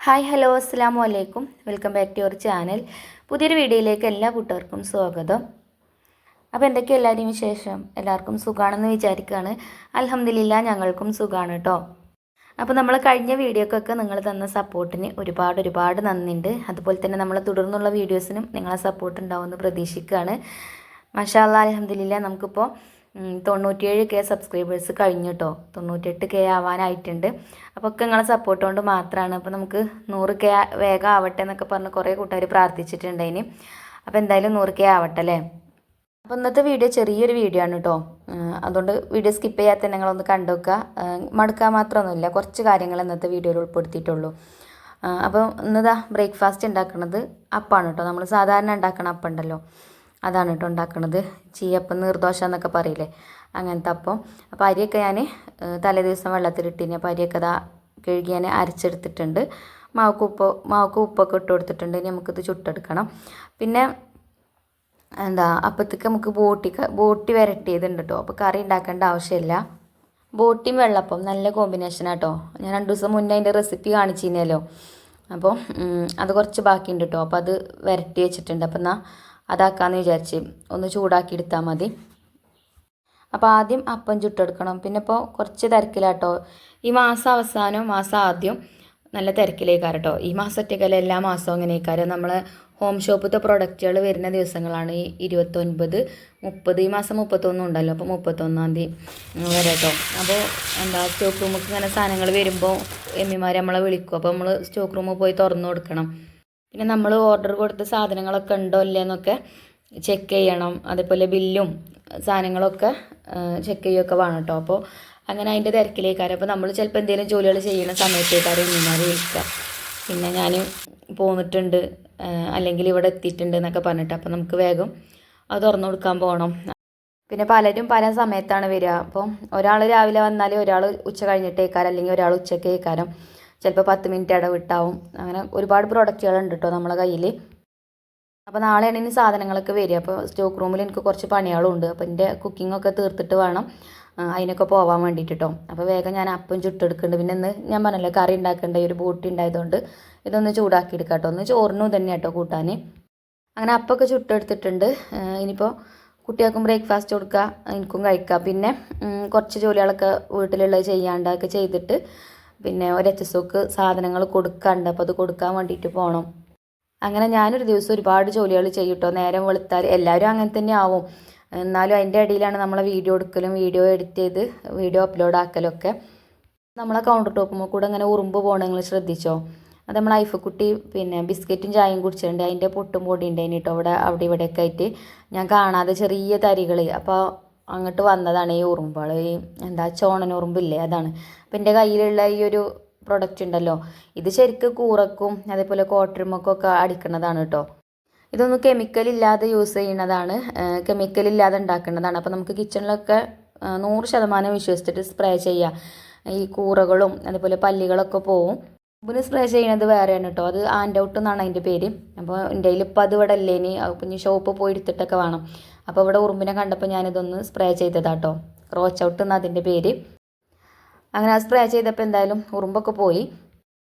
Hi hello അസ്സാം അലൈക്കും welcome back to your channel. പുതിയൊരു വീഡിയോയിലേക്ക് എല്ലാ കൂട്ടുകാർക്കും സ്വാഗതം. അപ്പോൾ എന്തൊക്കെ എല്ലാവരെയും വിശേഷം? എല്ലാവർക്കും സുഖമാണെന്ന് വിചാരിക്കുകയാണ് അലഹമ്മദില്ല ഞങ്ങൾക്കും സുഖമാണ് കേട്ടോ അപ്പോൾ നമ്മൾ കഴിഞ്ഞ വീഡിയോക്കൊക്കെ നിങ്ങൾ തന്ന സപ്പോർട്ടിന് ഒരുപാട് ഒരുപാട് നന്ദിയുണ്ട് അതുപോലെ തന്നെ നമ്മൾ തുടർന്നുള്ള വീഡിയോസിനും നിങ്ങളെ സപ്പോർട്ട് ഉണ്ടാവുമെന്ന് പ്രതീക്ഷിക്കുകയാണ് മഷാല്ല അലഹമ്മദില്ല നമുക്കിപ്പോൾ തൊണ്ണൂറ്റിയേഴ് കെ സബ്സ്ക്രൈബേഴ്സ് കഴിഞ്ഞു കേട്ടോ തൊണ്ണൂറ്റെട്ട് കെ ആവാനായിട്ടുണ്ട്. അപ്പോൾ ഒക്കെ നിങ്ങളെ സപ്പോർട്ട് കൊണ്ട് മാത്രമാണ് അപ്പോൾ നമുക്ക് നൂറ് കെ വേഗം ആവട്ടെ എന്നൊക്കെ പറഞ്ഞ് കുറേ കൂട്ടുകാർ പ്രാർത്ഥിച്ചിട്ടുണ്ട് ഇനി അപ്പോൾ എന്തായാലും നൂറ് കെ ആവട്ടെ അല്ലേ? അപ്പോൾ ഇന്നത്തെ വീഡിയോ ചെറിയൊരു വീഡിയോ ആണ് കേട്ടോ അതുകൊണ്ട് വീഡിയോ സ്കിപ്പ് ചെയ്യാത്ത നിങ്ങളൊന്ന് കണ്ടു വെക്കുക മടുക്കാൻ മാത്രമൊന്നുമില്ല. കുറച്ച് കാര്യങ്ങൾ ഇന്നത്തെ വീഡിയോയിൽ ഉൾപ്പെടുത്തിയിട്ടുള്ളൂ. അപ്പോൾ ഇന്നതാ ബ്രേക്ക്ഫാസ്റ്റ് ഉണ്ടാക്കുന്നത് അപ്പാണ് കേട്ടോ നമ്മൾ സാധാരണ ഉണ്ടാക്കുന്ന അപ്പം ഉണ്ടല്ലോ അതാണ് കേട്ടോ ഉണ്ടാക്കണത്. ചീയപ്പം നീർദോശ എന്നൊക്കെ പറയില്ലേ? അങ്ങനത്തെ അപ്പം. അപ്പോൾ അരിയൊക്കെ ഞാൻ തലേ ദിവസം വെള്ളത്തിലിട്ടിന്. അപ്പോൾ അരിയൊക്കെ അതാ കഴുകി ഞാൻ അരച്ചെടുത്തിട്ടുണ്ട്. മാവക്ക് ഉപ്പ് മാവക്ക് ഉപ്പൊക്കെ ഇട്ട് കൊടുത്തിട്ടുണ്ട്. ഇനി നമുക്കിത് ചുട്ടെടുക്കണം. പിന്നെ എന്താ അപ്പത്തേക്ക് നമുക്ക് ബോട്ടി ബോട്ടി വരട്ടിയതുണ്ട് കേട്ടോ അപ്പോൾ കറി ഉണ്ടാക്കേണ്ട ആവശ്യമില്ല. ബോട്ടിയും വെള്ളപ്പം നല്ല കോമ്പിനേഷനാട്ടോ ഞാൻ രണ്ട് ദിവസം മുന്നേ അതിന്റെ റെസിപ്പി കാണിച്ചിരുന്നല്ലോ അപ്പോൾ അത് കുറച്ച് ബാക്കിയുണ്ട് കേട്ടോ അപ്പോൾ അത് വരട്ടി വെച്ചിട്ടുണ്ട്. അപ്പം എന്നാൽ അതാക്കാമെന്ന് വിചാരിച്ച് ഒന്ന് ചൂടാക്കി എടുത്താൽ മതി. അപ്പോൾ ആദ്യം അപ്പം ചുട്ടെടുക്കണം. പിന്നെ ഇപ്പോൾ കുറച്ച് തിരക്കിലാട്ടോ. ഈ മാസം അവസാനം മാസം ആദ്യം നല്ല തിരക്കിലേക്കാറ് കേട്ടോ ഈ മാസത്തേക്കല്ല എല്ലാ മാസവും അങ്ങനെയൊക്കെ നമ്മൾ ഹോം ഷോപ്പിലത്തെ പ്രൊഡക്റ്റുകൾ വരുന്ന ദിവസങ്ങളാണ് ഈ ഇരുപത്തൊൻപത് മുപ്പത്. ഈ മാസം മുപ്പത്തൊന്നും ഉണ്ടല്ലോ അപ്പോൾ മുപ്പത്തൊന്നാം തീയതി വരെ കേട്ടോ അപ്പോൾ എന്താ സ്റ്റോക്ക് റൂമിൽ ഇങ്ങനെ സാധനങ്ങൾ വരുമ്പോൾ എമ്മിമാർ നമ്മളെ വിളിക്കും. അപ്പോൾ നമ്മൾ സ്റ്റോക്ക് റൂമിൽ പോയി തുറന്നു കൊടുക്കണം. പിന്നെ നമ്മൾ ഓർഡർ കൊടുത്ത സാധനങ്ങളൊക്കെ ഉണ്ടോ ഇല്ലയെന്നൊക്കെ ചെക്ക് ചെയ്യണം. അതേപോലെ ബില്ലും സാധനങ്ങളൊക്കെ ചെക്ക് ചെയ്യുകയൊക്കെ വേണം കേട്ടോ അപ്പോൾ അങ്ങനെ അതിന്റെ തിരക്കിലേക്കാരം. അപ്പോൾ നമ്മൾ ചിലപ്പോൾ എന്തെങ്കിലും ജോലികൾ ചെയ്യുന്ന സമയത്തേക്കാരും ഇന്നിമാരെ വിളിക്കുക പിന്നെ ഞാൻ പോന്നിട്ടുണ്ട് അല്ലെങ്കിൽ ഇവിടെ എത്തിയിട്ടുണ്ട് എന്നൊക്കെ പറഞ്ഞിട്ട് അപ്പോൾ നമുക്ക് വേഗം അത് തുറന്നു കൊടുക്കാൻ പോകണം പിന്നെ പലരും പല സമയത്താണ് വരിക. അപ്പം ഒരാൾ രാവിലെ വന്നാൽ ഒരാൾ ഉച്ച കഴിഞ്ഞിട്ടേക്കാരം അല്ലെങ്കിൽ ഒരാൾ ഉച്ചക്കേക്കാരം. ചിലപ്പോൾ പത്ത് മിനിറ്റ് ഇടവിട്ടാവും അങ്ങനെ ഒരുപാട് പ്രോഡക്റ്റുകളുണ്ട് കേട്ടോ നമ്മളെ കയ്യിൽ അപ്പോൾ നാളെയാണ് ഇനി സാധനങ്ങളൊക്കെ വരിക. അപ്പോൾ സ്റ്റോക്ക് റൂമിൽ എനിക്ക് കുറച്ച് പണികളും ഉണ്ട് അപ്പോൾ എന്റെ കുക്കിങ്ങൊക്കെ തീർത്തിട്ട് വേണം അതിനൊക്കെ പോകാൻ വേണ്ടിയിട്ട് കേട്ടോ അപ്പോൾ വേഗം ഞാൻ അപ്പം ചുട്ടെടുക്കുന്നുണ്ട്. പിന്നെ ഇന്ന് ഞാൻ പറഞ്ഞല്ലോ കറി ഉണ്ടാക്കേണ്ട ഒരു ബോട്ടി ഉണ്ടായതുകൊണ്ട് ഇതൊന്ന് ചൂടാക്കി എടുക്കാം കേട്ടോ ഒന്ന് ചോറിനും തന്നെ കേട്ടോ കൂട്ടാൻ അങ്ങനെ അപ്പമൊക്കെ ചുട്ടെടുത്തിട്ടുണ്ട്. ഇനിയിപ്പോൾ കുട്ടികൾക്കും ബ്രേക്ക്ഫാസ്റ്റ് കൊടുക്കുക എനിക്കും കഴിക്കാം. പിന്നെ കുറച്ച് ജോലികളൊക്കെ വീട്ടിലുള്ളത് ചെയ്യാണ്ടൊക്കെ ചെയ്തിട്ട് പിന്നെ ഒരു എച്ച് സാധനങ്ങൾ കൊടുക്കാണ്ട് അപ്പോൾ അത് കൊടുക്കാൻ വേണ്ടിയിട്ട് പോകണം അങ്ങനെ ഞാനൊരു ദിവസം ഒരുപാട് ജോലികൾ ചെയ്യട്ടോ. നേരം വെളുത്താൽ എല്ലാവരും അങ്ങനെ തന്നെ ആവും. എന്നാലും അതിന്റെ ഇടയിലാണ് നമ്മളെ വീഡിയോ എടുക്കലും വീഡിയോ എഡിറ്റ് ചെയ്ത് വീഡിയോ അപ്ലോഡ് ആക്കലൊക്കെ. നമ്മളെ കൗണ്ടർ ടോപ്പുമ്പോൾ കൂടെ അങ്ങനെ ഉറുമ്പ് പോകണം നിങ്ങൾ ശ്രദ്ധിച്ചോ? അത് നമ്മൾ ഐഫക്കുട്ടി പിന്നെ ബിസ്ക്കറ്റും ചായയും കുടിച്ചിട്ടുണ്ട്. അതിന്റെ പൊട്ടും പൊടി ഉണ്ടായിന് കേട്ടോ അവിടെ അവിടെ ഇവിടെയൊക്കെ ആയിട്ട്. ഞാൻ കാണാതെ ചെറിയ തരികൾ അപ്പോൾ അങ്ങോട്ട് വന്നതാണ് ഈ ഉറുമ്പുകൾ ഈ എന്താ ചോണൻ ഉറുമ്പില്ലേ അതാണ്. അപ്പം എന്റെ കയ്യിലുള്ള ഈ ഒരു പ്രൊഡക്റ്റ് ഉണ്ടല്ലോ ഇത് ശരിക്കും കൂറക്കും അതേപോലെ കോട്ടറുമൊക്കെ അടിക്കുന്നതാണ് കേട്ടോ ഇതൊന്നും കെമിക്കൽ ഇല്ലാതെ യൂസ് ചെയ്യുന്നതാണ് കെമിക്കൽ ഇല്ലാതെ ഉണ്ടാക്കുന്നതാണ്. അപ്പോൾ നമുക്ക് കിച്ചണിലൊക്കെ നൂറ് ശതമാനം വിശ്വസിച്ചിട്ട് സ്പ്രേ ചെയ്യാം. ഈ കൂറകളും അതേപോലെ പല്ലികളൊക്കെ പോവും. ഉപ്പിന് സ്പ്രേ ചെയ്യുന്നത് വേറെയാണ് കേട്ടോ അത് ആൻഡ് ഔട്ട് എന്നാണ് അതിന്റെ പേര്. അപ്പോൾ എന്റെ കയ്യിൽ ഇപ്പോൾ അത് ഇവിടെ അല്ലേ ഇനി അപ്പം ഇനി ഷോപ്പ് പോയി എടുത്തിട്ടൊക്കെ വേണം. അപ്പോൾ ഇവിടെ ഉറുമ്പിനെ കണ്ടപ്പോൾ ഞാനിതൊന്ന് സ്പ്രേ ചെയ്തതാട്ടോ. റോച്ച് ഔട്ട് എന്ന അതിന്റെ പേര്. അങ്ങനെ ആ സ്പ്രേ ചെയ്തപ്പോൾ എന്തായാലും ഉറുമ്പൊക്കെ പോയി.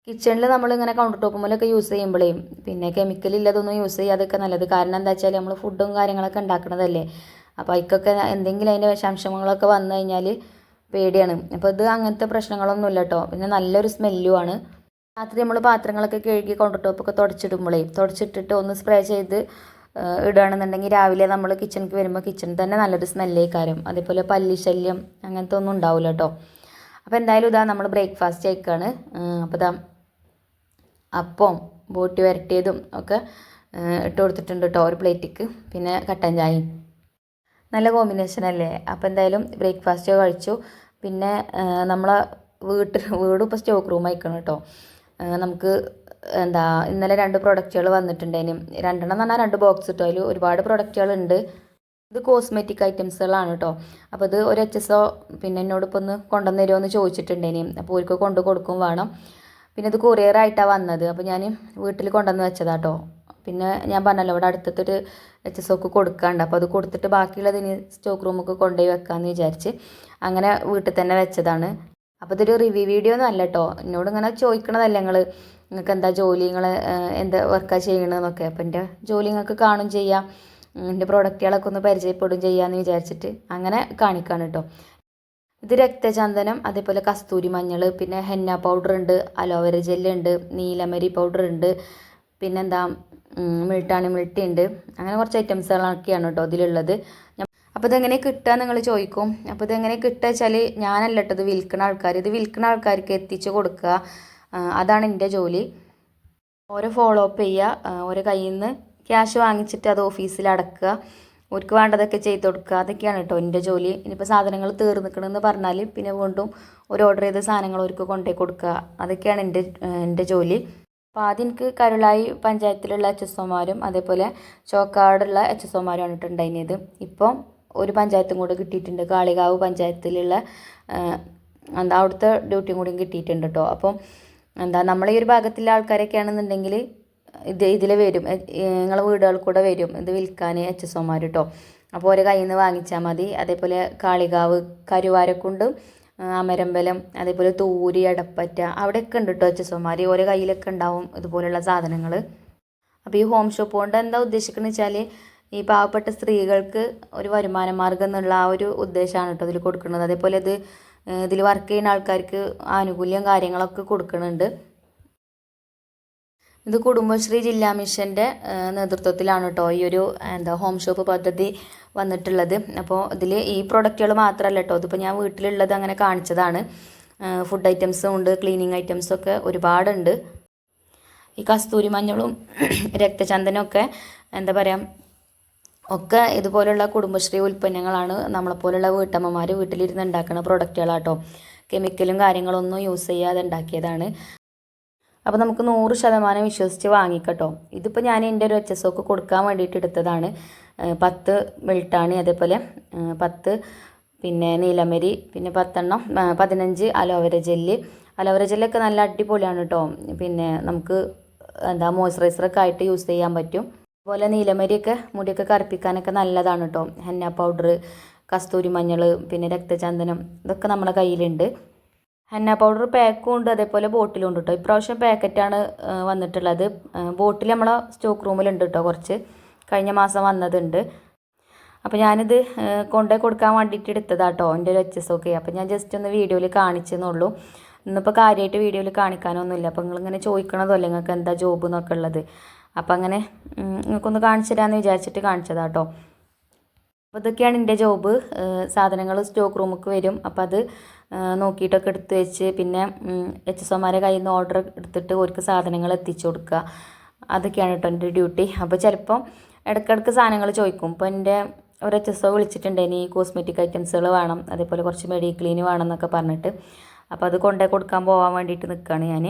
കിച്ചണിൽ നമ്മളിങ്ങനെ കൗണ്ടർ ടോപ്പ് മുതലൊക്കെ യൂസ് ചെയ്യുമ്പോഴേ പിന്നെ കെമിക്കൽ ഇല്ലാതൊന്നും യൂസ് ചെയ്യാതൊക്കെ നല്ലത്. കാരണം എന്താ വെച്ചാൽ നമ്മൾ ഫുഡും കാര്യങ്ങളൊക്കെ ഉണ്ടാക്കണതല്ലേ അപ്പോൾ അതിക്കൊക്കെ എന്തെങ്കിലും അതിന്റെ വിഷാംശങ്ങളൊക്കെ വന്നു കഴിഞ്ഞാൽ പേടിയാണ്. അപ്പോൾ ഇത് അങ്ങനത്തെ പ്രശ്നങ്ങളൊന്നും ഇല്ല കേട്ടോ പിന്നെ നല്ലൊരു സ്മെല്ലുമാണ് രാത്രി നമ്മൾ പാത്രങ്ങളൊക്കെ കഴുകി കൗണ്ടർ ടോപ്പൊക്കെ തുടച്ചിടുമ്പോഴേ തുടച്ചിട്ടിട്ട് ഒന്ന് സ്പ്രേ ചെയ്ത് ഇടുകയാണെന്നുണ്ടെങ്കിൽ രാവിലെ നമ്മൾ കിച്ചണിക്ക് വരുമ്പോൾ കിച്ചൺ തന്നെ നല്ലൊരു സ്മെല്ലേ സ്മെല്ലേക്കാരം അതേപോലെ പല്ലി ശല്യം അങ്ങനത്തെ ഒന്നും ഉണ്ടാവില്ല കേട്ടോ അപ്പോൾ എന്തായാലും ഇതാ നമ്മൾ ബ്രേക്ക്ഫാസ്റ്റ് ആയിക്കാണ് അപ്പോൾ ഇതാ അപ്പം ബോട്ടി വരട്ടിയതും ഒക്കെ ഇട്ട് കൊടുത്തിട്ടുണ്ട് കേട്ടോ ഒരു പ്ലേറ്റിക്ക് പിന്നെ കട്ടൻ ചായയും. നല്ല കോമ്പിനേഷൻ അല്ലേ? അപ്പോൾ എന്തായാലും ബ്രേക്ക്ഫാസ്റ്റ് കഴിച്ചു. പിന്നെ നമ്മളെ വീട്ടിൽ വീടും ഇപ്പോൾ സ്റ്റോക്ക് റൂം അയക്കണം കേട്ടോ നമുക്ക് എന്താ ഇന്നലെ രണ്ട് പ്രൊഡക്റ്റുകൾ വന്നിട്ടുണ്ടേനും രണ്ടെണ്ണം എന്ന് പറഞ്ഞാൽ രണ്ട് ബോക്സ് കിട്ടും അതിൽ ഒരുപാട് പ്രൊഡക്റ്റുകൾ ഉണ്ട് ഇത് കോസ്മെറ്റിക് ഐറ്റംസുകളാണ് കേട്ടോ അപ്പോൾ ഇത് ഒരു എച്ച് എസ് ഒ പിന്നെ എന്നോട് ഇപ്പോൾ ഒന്ന് കൊണ്ടുവന്ന് എന്ന് ചോദിച്ചിട്ടുണ്ടേനി അപ്പോൾ ഒരിക്കൽ കൊണ്ട് കൊടുക്കും വേണം. പിന്നെ ഇത് കൊറിയർ ആയിട്ടാണ് വന്നത്. അപ്പോൾ ഞാൻ വീട്ടിൽ കൊണ്ടുവന്ന് വെച്ചതാണ് കേട്ടോ പിന്നെ ഞാൻ പറഞ്ഞല്ലോ ഇവിടെ അടുത്തൊരു എച്ച് എസ് ഒക്കെ കൊടുക്കാണ്ട്. അപ്പോൾ അത് കൊടുത്തിട്ട് ബാക്കിയുള്ളത് ഇനി സ്റ്റോക്ക് റൂമൊക്കെ കൊണ്ടുപോയി വെക്കാമെന്ന് വിചാരിച്ച് അങ്ങനെ വീട്ടിൽ തന്നെ വെച്ചതാണ്. അപ്പോൾ ഇതൊരു റിവ്യൂ വീഡിയോ ഒന്നും അല്ല കേട്ടോ എന്നോട് ഇങ്ങനെ ചോദിക്കണതല്ല നിങ്ങൾ നിങ്ങൾക്ക് എന്താ ജോലി നിങ്ങൾ എന്താ വർക്കാണ് ചെയ്യണമെന്നൊക്കെ അപ്പോൾ എന്റെ ജോലി നിങ്ങൾക്ക് കാണും ചെയ്യാം. എന്റെ പ്രൊഡക്റ്റുകളൊക്കെ ഒന്ന് പരിചയപ്പെടും ചെയ്യാമെന്ന് വിചാരിച്ചിട്ട് അങ്ങനെ കാണിക്കാണ് കേട്ടോ ഇത് രക്തചന്ദനം അതേപോലെ കസ്തൂരി മഞ്ഞൾ പിന്നെ ഹെന്ന പൗഡർ ഉണ്ട് അലോവേര ജെല്ലുണ്ട് നീലമരി പൗഡർ ഉണ്ട് പിന്നെന്താ മിൾട്ടാണി മിൾട്ടി ഉണ്ട് അങ്ങനെ കുറച്ച് ഐറ്റംസുകളൊക്കെയാണ് കേട്ടോ ഇതിലുള്ളത്. അപ്പോൾ ഇതെങ്ങനെ കിട്ടുക നിങ്ങൾ ചോദിക്കും അപ്പോൾ ഇതെങ്ങനെ കിട്ടുക വെച്ചാൽ ഞാനല്ല കേട്ടോ ഇത് വിൽക്കുന്ന ആൾക്കാർ ഇത് വിൽക്കുന്ന ആൾക്കാർക്ക് എത്തിച്ച് കൊടുക്കുക അതാണ് എന്റെ ജോലി. ഓരോ ഫോളോ അപ്പ് ചെയ്യുക ഓരോ കയ്യിൽ നിന്ന് ക്യാഷ് വാങ്ങിച്ചിട്ട് അത് ഓഫീസിൽ അടക്കുക അവർക്ക് വേണ്ടതൊക്കെ ചെയ്ത് കൊടുക്കുക അതൊക്കെയാണ് കേട്ടോ എന്റെ ജോലി. ഇനിയിപ്പോൾ സാധനങ്ങൾ തീർന്നിക്കണമെന്ന് പറഞ്ഞാൽ പിന്നെ വീണ്ടും ഒരു ഓർഡർ ചെയ്ത സാധനങ്ങൾ അവർക്ക് കൊണ്ടുപോയി കൊടുക്കുക അതൊക്കെയാണ് എന്റെ എന്റെ ജോലി. അപ്പോൾ ആദ്യം എനിക്ക് കരുളായി പഞ്ചായത്തിലുള്ള എച്ച് എസ് ഒമാരും അതേപോലെ ചോക്കാടുള്ള എച്ച് എസ് ഒമാരുമാണ് ഉണ്ടായിരുന്നത്. ഇപ്പം ഒരു പഞ്ചായത്തും കൂടെ കിട്ടിയിട്ടുണ്ട് കാളികാവ് പഞ്ചായത്തിലുള്ള എന്താ അവിടുത്തെ ഡ്യൂട്ടിയും കൂടിയും കിട്ടിയിട്ടുണ്ട് കേട്ടോ. അപ്പം എന്താ നമ്മളെ ഈ ഒരു ഭാഗത്തുള്ള ആൾക്കാരൊക്കെ ആണെന്നുണ്ടെങ്കിൽ ഇത് ഇതിൽ വരും. നിങ്ങളെ വീടുകളിൽ കൂടെ വരും. ഇത് വിൽക്കാൻ എച്ച് എസ് ഒമാർ കേട്ടോ അപ്പോൾ ഓരോ കയ്യിൽ നിന്ന് വാങ്ങിച്ചാൽ മതി. അതേപോലെ കാളികാവ് കരുവാരക്കുണ്ട് അമരമ്പലം അതേപോലെ തൂരി അടപ്പറ്റ അവിടെയൊക്കെ ഉണ്ട് കേട്ടോ എച്ച് എസ് ഒമാർ ഓരോ കയ്യിലൊക്കെ ഉണ്ടാവും ഇതുപോലുള്ള സാധനങ്ങൾ അപ്പോൾ ഈ ഹോം ഷോപ്പ് കൊണ്ട് എന്താ ഉദ്ദേശിക്കുന്നത് വെച്ചാൽ ഈ പാവപ്പെട്ട സ്ത്രീകൾക്ക് ഒരു വരുമാന മാർഗം എന്നുള്ള ആ ഒരു ഉദ്ദേശമാണ് കേട്ടോ ഇതിൽ കൊടുക്കുന്നത്. അതേപോലെ ഇത് ഇതിൽ വർക്ക് ചെയ്യുന്ന ആൾക്കാർക്ക് ആനുകൂല്യം കാര്യങ്ങളൊക്കെ കൊടുക്കുന്നുണ്ട് ഇത് കുടുംബശ്രീ ജില്ലാ മിഷന്റെ നേതൃത്വത്തിലാണ് കേട്ടോ ഈ ഒരു എന്താ ഹോം ഷോപ്പ് പദ്ധതി വന്നിട്ടുള്ളത്. അപ്പോൾ ഇതിൽ ഈ പ്രൊഡക്റ്റുകൾ മാത്രമല്ല കേട്ടോ ഇതിപ്പോൾ ഞാൻ വീട്ടിലുള്ളത് അങ്ങനെ കാണിച്ചതാണ്. ഫുഡ് ഐറ്റംസും ഉണ്ട് ക്ലീനിങ് ഐറ്റംസും ഒക്കെ ഒരുപാടുണ്ട്. ഈ കസ്തൂരി മഞ്ഞളും രക്തചന്ദനമൊക്കെ എന്താ പറയുക ഒക്കെ ഇതുപോലുള്ള കുടുംബശ്രീ ഉൽപ്പന്നങ്ങളാണ് നമ്മളെപ്പോലുള്ള വീട്ടമ്മമാർ വീട്ടിലിരുന്ന് ഉണ്ടാക്കുന്ന പ്രൊഡക്റ്റുകളാട്ടോ കെമിക്കലും കാര്യങ്ങളൊന്നും യൂസ് ചെയ്യാതെ ഉണ്ടാക്കിയതാണ്. അപ്പോൾ നമുക്ക് നൂറ് ശതമാനം വിശ്വസിച്ച് വാങ്ങിക്കട്ടോ. ഇതിപ്പോൾ ഞാൻ എന്റെ ഒരു എച്ച് എസ് ഒക്കെ കൊടുക്കാൻ വേണ്ടിയിട്ട് എടുത്തതാണ്. പത്ത് വെൾട്ടാണി അതേപോലെ. പത്ത് പിന്നെ നീലമരി പിന്നെ പത്തെണ്ണം പതിനഞ്ച് അലോവര ജെല്ല് അലോവര ജെല്ലൊക്കെ നല്ല അടിപൊളിയാണ് കേട്ടോ പിന്നെ നമുക്ക് എന്താ മോയ്സ്ചറൈസറൊക്കെ ആയിട്ട് യൂസ് ചെയ്യാൻ പറ്റും. അതുപോലെ നീലമരിയൊക്കെ മുടിയൊക്കെ കറുപ്പിക്കാനൊക്കെ നല്ലതാണ് കേട്ടോ ഹെന്ന പൗഡർ കസ്തൂരി മഞ്ഞൾ പിന്നെ രക്തചന്ദനം ഇതൊക്കെ നമ്മുടെ കയ്യിലുണ്ട്. ഹെന്ന പൗഡർ പാക്കും ഉണ്ട് അതേപോലെ ബോട്ടിലും ഉണ്ട് കേട്ടോ ഇപ്രാവശ്യം പാക്കറ്റാണ് വന്നിട്ടുള്ളത്. ബോട്ടിൽ നമ്മളെ സ്റ്റോക്ക് റൂമിലുണ്ട് കേട്ടോ കുറച്ച്. കഴിഞ്ഞ മാസം വന്നതുണ്ട്. അപ്പോൾ ഞാനിത് കൊണ്ടുപോയി കൊടുക്കാൻ വേണ്ടിയിട്ട് എടുത്തതാട്ടോ എന്റെ ഒരു എച്ച് എസ് ഒക്കെ അപ്പോൾ ഞാൻ ജസ്റ്റ് ഒന്ന് വീഡിയോയിൽ കാണിച്ചെന്നുള്ളൂ ഇന്നിപ്പോൾ കാര്യമായിട്ട് വീഡിയോയിൽ കാണിക്കാനൊന്നുമില്ല. അപ്പോൾ നിങ്ങളിങ്ങനെ ചോദിക്കണതല്ലേ നിങ്ങൾക്ക് എന്താ ജോബ് എന്നൊക്കെ ഉള്ളത്. അപ്പോൾ അങ്ങനെ നിങ്ങൾക്കൊന്ന് കാണിച്ചു തരാമെന്ന് വിചാരിച്ചിട്ട് കാണിച്ചതാണ് കേട്ടോ അപ്പോൾ ഇതൊക്കെയാണ് എന്റെ ജോബ്. സാധനങ്ങൾ സ്റ്റോക്ക് റൂമിലേക്ക് വരും. അപ്പോൾ അത് നോക്കിയിട്ടൊക്കെ എടുത്ത് വെച്ച് പിന്നെ എച്ച് എസ് ഒമാരെ കയ്യിൽ നിന്ന് ഓർഡർ എടുത്തിട്ട് ഓർക്ക് സാധനങ്ങൾ എത്തിച്ചു കൊടുക്കുക. അതൊക്കെയാണ് കേട്ടോ എന്റെ ഡ്യൂട്ടി. അപ്പോൾ ചിലപ്പം ഇടയ്ക്കിടയ്ക്ക് സാധനങ്ങൾ ചോദിക്കും. ഇപ്പോൾ എന്റെ ഒരു എച്ച് എസ് ഒ വിളിച്ചിട്ടുണ്ട്. ഇനി കോസ്മെറ്റിക് ഐറ്റംസുകൾ വേണം. അതേപോലെ കുറച്ച് മെഡിക്ലീൻ വേണം എന്നൊക്കെ പറഞ്ഞിട്ട്. അപ്പോൾ അത് കൊണ്ടുപോയി കൊടുക്കാൻ പോകാൻ വേണ്ടിയിട്ട് നിൽക്കുകയാണ് ഞാൻ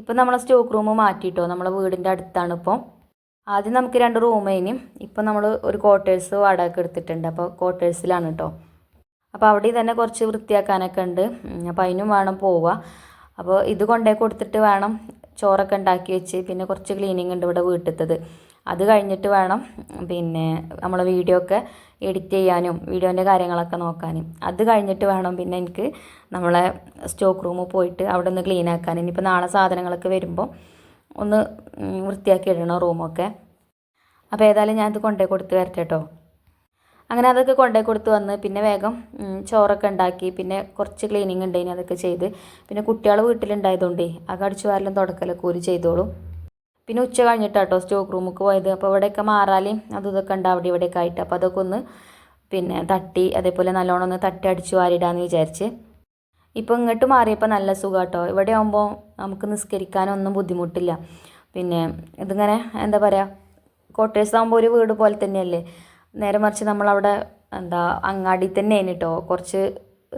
ഇപ്പം നമ്മൾ സ്റ്റോക്ക് റൂം മാറ്റിയിട്ടോ നമ്മളെ വീടിന്റെ അടുത്താണ് ഇപ്പോൾ ആദ്യം നമുക്ക് രണ്ട് റൂമേനും ഇപ്പം നമ്മൾ ഒരു ക്വാർട്ടേഴ്സ് വാടക എടുത്തിട്ടുണ്ട്. അപ്പോൾ ക്വാർട്ടേഴ്സിലാണ് കേട്ടോ അപ്പോൾ അവിടെ തന്നെ കുറച്ച് വൃത്തിയാക്കാനൊക്കെ ഉണ്ട്. അപ്പോൾ അതിനും വേണം പോവുക. അപ്പോൾ ഇത് കൊണ്ടേ കൊടുത്തിട്ട് വേണം ചോറൊക്കെ ഉണ്ടാക്കി വെച്ച് പിന്നെ കുറച്ച് ക്ലീനിങ് ഉണ്ട് ഇവിടെ വീട്ടിലത്തത് അത് കഴിഞ്ഞിട്ട് വേണം പിന്നെ നമ്മളെ വീഡിയോ ഒക്കെ എഡിറ്റ് ചെയ്യാനും വീഡിയോന്റെ കാര്യങ്ങളൊക്കെ നോക്കാനും. അത് കഴിഞ്ഞിട്ട് വേണം പിന്നെ എനിക്ക് നമ്മളെ സ്റ്റോക്ക് റൂമിൽ പോയിട്ട് അവിടെ ഒന്ന് ക്ലീൻ ആക്കാൻ. ഇനിയിപ്പോൾ നാളെ സാധനങ്ങളൊക്കെ വരുമ്പോൾ ഒന്ന് വൃത്തിയാക്കി ഇടണം റൂമൊക്കെ. അപ്പോൾ ഏതായാലും ഞാനത് കൊണ്ടുപോയി കൊടുത്ത് വരട്ടെ കേട്ടോ അങ്ങനെ അതൊക്കെ കൊണ്ടുപോയി കൊടുത്ത് വന്ന് പിന്നെ വേഗം ചോറൊക്കെ ഉണ്ടാക്കി പിന്നെ കുറച്ച് ക്ലീനിങ് ഉണ്ടായിന് അതൊക്കെ ചെയ്ത്. പിന്നെ കുട്ടികൾ വീട്ടിലുണ്ടായതുകൊണ്ടേ ആ അടിച്ചു വാരലും തുടക്കലൊക്കെ ഒരു ചെയ്തോളും. പിന്നെ ഉച്ച കഴിഞ്ഞിട്ടാട്ടോ സ്റ്റോക്ക് റൂമിലേക്ക് പോയത്. അപ്പോൾ ഇവിടെയൊക്കെ മാറാലും അതും ഇതൊക്കെ ഉണ്ട് അവിടെ ഇവിടെയൊക്കെ ആയിട്ട്. അപ്പോൾ അതൊക്കെ ഒന്ന് പിന്നെ തട്ടി അതേപോലെ നല്ലോണം ഒന്ന് തട്ടി അടിച്ച് വാരിടാന്ന് വിചാരിച്ച്. ഇപ്പോൾ ഇങ്ങോട്ട് മാറിയപ്പോൾ നല്ല സുഖാട്ടോ. ഇവിടെ ആകുമ്പോൾ നമുക്ക് നിസ്കരിക്കാനൊന്നും ബുദ്ധിമുട്ടില്ല. പിന്നെ ഇതിങ്ങനെ എന്താ പറയുക ക്വാർട്ടേഴ്സ് ആകുമ്പോൾ ഒരു വീട് പോലെ തന്നെയല്ലേ? നേരെ മറിച്ച് നമ്മളവിടെ എന്താ അങ്ങാടി തന്നെയാണ് കേട്ടോ കുറച്ച്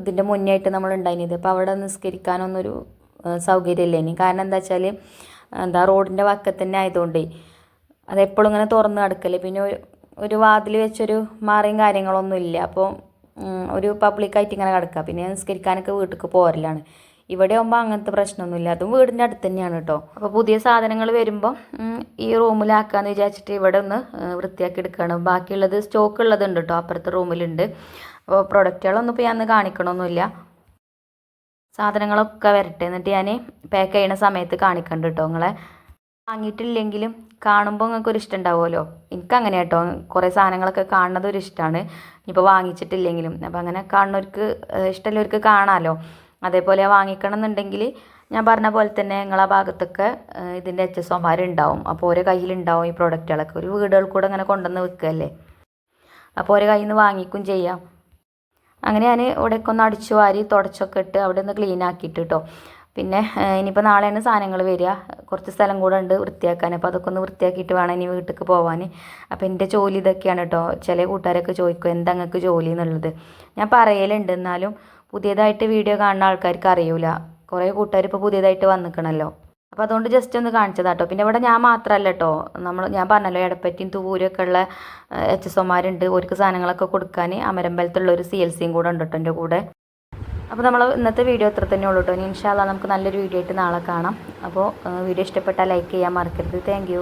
ഇതിന്റെ മുന്നേ ആയിട്ട് നമ്മൾ ഉണ്ടായിരുന്നത്. അപ്പോൾ അവിടെ നിസ്കരിക്കാനൊന്നൊരു സൗകര്യമില്ല ഇനി. കാരണം എന്താ വെച്ചാൽ എന്താ റോഡിന്റെ വക്കത്ത് തന്നെ ആയതുകൊണ്ടേ. അതെപ്പോഴും ഇങ്ങനെ തുറന്ന് കിടക്കൽ പിന്നെ ഒരു വാതിൽ വെച്ചൊരു മാറിയും കാര്യങ്ങളൊന്നും ഇല്ല. അപ്പോൾ ഒരു പബ്ലിക്കായിട്ട് ഇങ്ങനെ കിടക്കുക പിന്നെ നിസ്കരിക്കാനൊക്കെ വീട്ടിലേക്ക് പോരലാണ്. ഇവിടെ ആകുമ്പോൾ അങ്ങനത്തെ പ്രശ്നമൊന്നുമില്ല. അതും വീടിന്റെ അടുത്ത് തന്നെയാണ് കേട്ടോ അപ്പോൾ പുതിയ സാധനങ്ങൾ വരുമ്പോൾ ഈ റൂമിലാക്കാന്ന് വിചാരിച്ചിട്ട് ഇവിടെ ഒന്ന് വൃത്തിയാക്കി എടുക്കുകയാണ് ബാക്കിയുള്ളത് സ്റ്റോക്ക് ഉള്ളതുണ്ട് കേട്ടോ അപ്പുറത്തെ റൂമിലുണ്ട്. അപ്പോൾ പ്രൊഡക്റ്റുകളൊന്നും ഇപ്പോൾ ഞാൻ കാണിക്കണമൊന്നുമില്ല സാധനങ്ങളൊക്കെ വരട്ടെ എന്നിട്ട് ഞാൻ പാക്ക് ചെയ്യുന്ന സമയത്ത് കാണിക്കണ്ട് കേട്ടോ നിങ്ങളെ വാങ്ങിയിട്ടില്ലെങ്കിലും കാണുമ്പോൾ നിങ്ങൾക്ക് ഒരു ഇഷ്ടം ഉണ്ടാവുമല്ലോ എനിക്ക് അങ്ങനെ കേട്ടോ കുറേ സാധനങ്ങളൊക്കെ കാണുന്നത് ഒരു ഇഷ്ടമാണ് ഇപ്പോൾ വാങ്ങിച്ചിട്ടില്ലെങ്കിലും. അപ്പോൾ അങ്ങനെ കാണുന്നവർക്ക് ഇഷ്ടമുള്ളവർക്ക് കാണാമല്ലോ അതേപോലെ വാങ്ങിക്കണം എന്നുണ്ടെങ്കിൽ ഞാൻ പറഞ്ഞ പോലെ തന്നെ നിങ്ങളെ ഭാഗത്തൊക്കെ ഇതിന്റെ എച്ച് എസ് ഒമാരുണ്ടാവും. അപ്പോൾ ഓരോ കയ്യിലുണ്ടാവും ഈ പ്രോഡക്റ്റുകളൊക്കെ ഒരു വീടുകൾ കൂടെ അങ്ങനെ കൊണ്ടുവന്ന് വെക്കുകയല്ലേ അപ്പോൾ ഓരോ കയ്യിൽ നിന്ന് വാങ്ങിക്കും ചെയ്യാം. അങ്ങനെ ഞാൻ ഇവിടെയൊക്കെ ഒന്ന് അടിച്ചു വാരി തുടച്ചൊക്കെ ഇട്ട് അവിടെ ഒന്ന് ക്ലീൻ ആക്കിയിട്ട് കേട്ടോ പിന്നെ ഇനിയിപ്പോൾ നാളെയാണ് സാധനങ്ങൾ വരിക. കുറച്ച് സ്ഥലം കൂടെ ഉണ്ട് വൃത്തിയാക്കാൻ. അപ്പോൾ അതൊക്കെ ഒന്ന് വൃത്തിയാക്കിയിട്ട് വേണം ഇനി വീട്ടിലേക്ക് പോകാൻ അപ്പോൾ എന്റെ ജോലി ഇതൊക്കെയാണ് കേട്ടോ ചില കൂട്ടുകാരൊക്കെ ചോദിക്കും എന്താ നിങ്ങൾക്ക് ജോലി? എന്നുള്ളത്. ഞാൻ പറയലുണ്ട്. എന്നാലും പുതിയതായിട്ട് വീഡിയോ കാണുന്ന ആൾക്കാർക്ക് അറിയില്ല കുറേ കൂട്ടുകാർ ഇപ്പോൾ പുതിയതായിട്ട് വന്നിക്കണല്ലോ. അപ്പോൾ അതുകൊണ്ട് ജസ്റ്റ് ഒന്ന് കാണിച്ചതാ കേട്ടോ പിന്നെ ഇവിടെ ഞാൻ മാത്രമല്ല കേട്ടോ നമ്മൾ ഞാൻ പറഞ്ഞല്ലോ എടപ്പറ്റിയും തൂരൊക്കെ ഉള്ള എച്ച് എസ് ഒമാരുണ്ട്. അവർക്ക് സാധനങ്ങളൊക്കെ കൊടുക്കാൻ അമരമ്പലത്തുള്ള ഒരു സി എൽ സിയും കൂടെ ഉണ്ട് കേട്ടോ എന്റെ കൂടെ. അപ്പോൾ നമ്മൾ ഇന്നത്തെ വീഡിയോ അത്ര തന്നെ ഉള്ളൂ കേട്ടോ ഇനി ഇൻഷാല്ല നമുക്ക് നല്ലൊരു വീഡിയോ ആയിട്ട് നാളെ കാണാം. അപ്പോൾ വീഡിയോ ഇഷ്ടപ്പെട്ടാൽ ലൈക്ക് ചെയ്യാൻ മറക്കരുത്. താങ്ക്